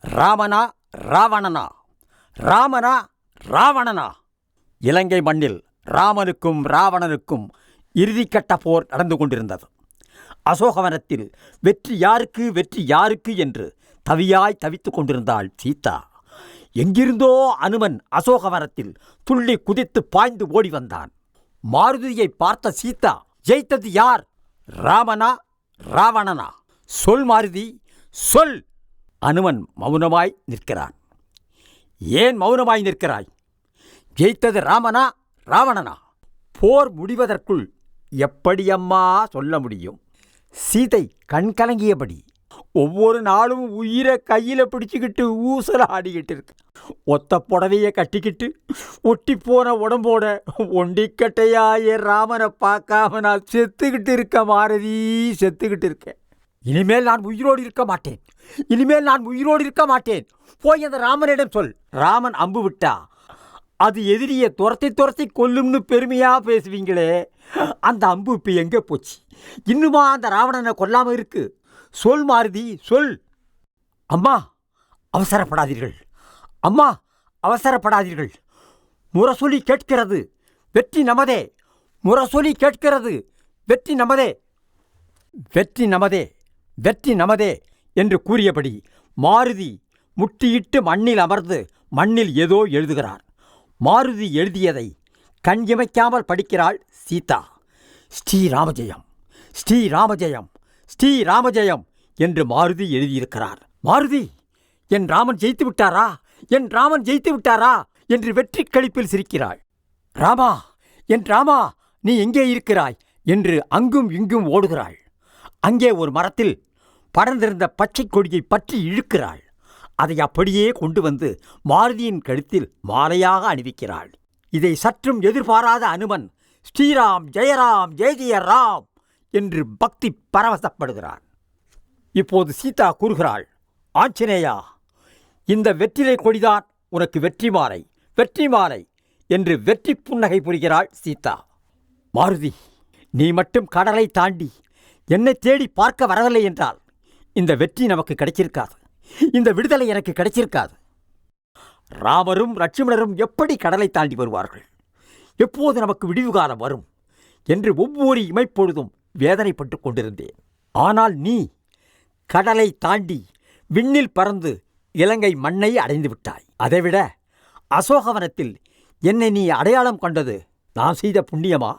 ராமனா ராவணனா? ராமனா ராவணனா? இலங்கை மண்ணில் ராமனுக்கும் ராவணனுக்கும் இறுதிக்கட்ட போர் நடந்து கொண்டிருந்தது. அசோகவனத்தில் வெற்றி யாருக்கு வெற்றி யாருக்கு என்று தவியாய் தவித்துக் கொண்டிருந்தாள் சீதா. எங்கிருந்தோ அனுமன் அசோகவனத்தில் துள்ளி குதித்து பாய்ந்து ஓடி வந்தான். மாருதியை பார்த்த சீதா ஜெயித்தது யார்? ராமனா? ராவணனா? சொல் மாருதி சொல்! அனுமன் மௌனமாய் நிற்கிறான். ஏன் மௌனமாய் நிற்கிறாய்? ஜெயித்தது ராமனா? ராவணனா? போர் முடிவதற்குள் எப்படியம்மா சொல்ல முடியும்? சீதை கண்கலங்கியபடி ஒவ்வொரு நாளும் உயிரை கையில் பிடிச்சிக்கிட்டு ஊசல ஆடிக்கிட்டு இருக்கு. ஒத்த புடவையை கட்டிக்கிட்டு ஒட்டி போன உடம்போட ஒண்டிக்கட்டையா என் ராமனை பார்க்காம நான் செத்துக்கிட்டு இருக்க மாரதி செத்துக்கிட்டு இருக்கேன். இனிமேல் நான் உயிரோடு இருக்க மாட்டேன். இனிமேல் நான் உயிரோடு இருக்க மாட்டேன். போய் அந்த ராமனிடம் சொல். ராமன் அம்பு விட்டா. அது எதிரியை துரத்தி துரத்தி கொல்லும்னு பெருமையாக பேசுவீங்களே. அந்த அம்பு இப்போ எங்கே போச்சு? இன்னுமா அந்த ராவணனை கொல்லாமல் இருக்குது சொல் மாருதி சொல். அம்மா அவசரப்படாதீர்கள். அம்மா அவசரப்படாதீர்கள். முரசொலி கேட்கிறது வெற்றி நமதே. முரசொலி கேட்கிறது வெற்றி நமதே. வெற்றி நமதே வெற்றி நமதே என்று கூறியபடி மாருதி முட்டியிட்டு மண்ணில் அமர்ந்து மண்ணில் ஏதோ எழுதுகிறார். மாருதி எழுதியதை கண் இமைக்காமல் படிக்கிறாள் சீதா. ஸ்ரீராமஜெயம் ஸ்ரீராமஜெயம் ஸ்ரீராமஜெயம் என்று மாருதி எழுதியிருக்கிறார். மாருதி என் ராமன் ஜெயித்து விட்டாரா? என் ராமன் ஜெயித்து விட்டாரா? என்று வெற்றி களிப்பில் சிரிக்கிறாள். ராமா என் ராமா நீ எங்கே இருக்கிறாய்? என்று அங்கும் இங்கும் ஓடுகிறாள். அங்கே ஒரு மரத்தில் படர்ந்திருந்த பச்சை கொடியை பற்றி இழுக்கிறாள். அதை அப்படியே கொண்டு வந்து மாருதியின் கழுத்தில் மாலையாக அணிவிக்கிறாள். இதை சற்றும் எதிர்பாராத அனுமன் ஸ்ரீராம் ஜெயராம் ஜெய ஜெய ராம் என்று பக்தி பரவசப்படுகிறான். இப்போது சீதா கூறுகிறாள் ஆஞ்சநேயா இந்த வெற்றிலை கொடிதான் உனக்கு வெற்றி மாலை வெற்றி மாலை என்று வெற்றி புன்னகை புரிகிறாள் சீதா. மாருதி நீ மட்டும் கடலை தாண்டி என்னை தேடி பார்க்க வரவில்லை என்றால் இந்த வெற்றி நமக்கு கிடைச்சிருக்காது. இந்த விடுதலை எனக்கு கிடைச்சிருக்காது. ராமரும் லட்சுமணரும் எப்படி கடலை தாண்டி வருவார்கள்? எப்போது நமக்கு விடிவு காலம் வரும்? என்று ஒவ்வொரு இமைப்பொழுதும் வேதனைப்பட்டு கொண்டிருந்தேன். ஆனால் நீ கடலை தாண்டி விண்ணில் பறந்து இலங்கை மண்ணை அடைந்து விட்டாய். அதைவிட அசோகவனத்தில் என்னை நீ அடையாளம் கண்டது நான் செய்த புண்ணியமா?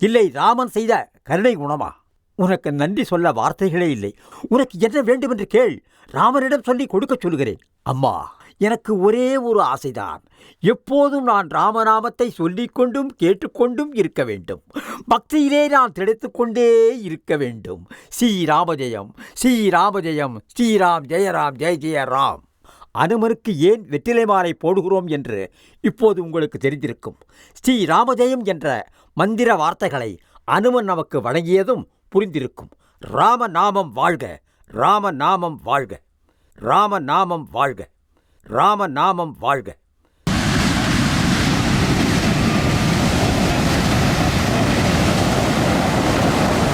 இல்லை ராமன் செய்த கருணை குணமா? உனக்கு நன்றி சொல்ல வார்த்தைகளே இல்லை. உனக்கு என்ன வேண்டுமென்று கேள். ராமனிடம் சொல்லி கொடுக்கச் சொல்கிறேன் அம்மா! எனக்கு ஒரே ஒரு ஆசைதான். எப்போதும் நான் ராமநாமத்தை சொல்லிக்கொண்டும் கேட்டுக்கொண்டும் இருக்க வேண்டும். பக்தியிலே நான் திளைத்துக் கொண்டே இருக்க வேண்டும். ஸ்ரீராமஜெயம் ஸ்ரீராமஜெயம் ஸ்ரீராம் ஜெயராம் ஜெய ஜெய ராம். அனுமனுக்கு ஏன் வெற்றிலை மாலை போடுகிறோம் என்று இப்போது உங்களுக்கு தெரிந்திருக்கும். ஸ்ரீ ராமஜெயம் என்ற மந்திர வார்த்தைகளை அனுமன் நமக்கு வழங்கியதும் புரிந்திருக்கும். ராம நாமம் வாழ்க ராம நாமம் வாழ்க ராம நாமம் வாழ்க. ராம நாமம் வாழ்க!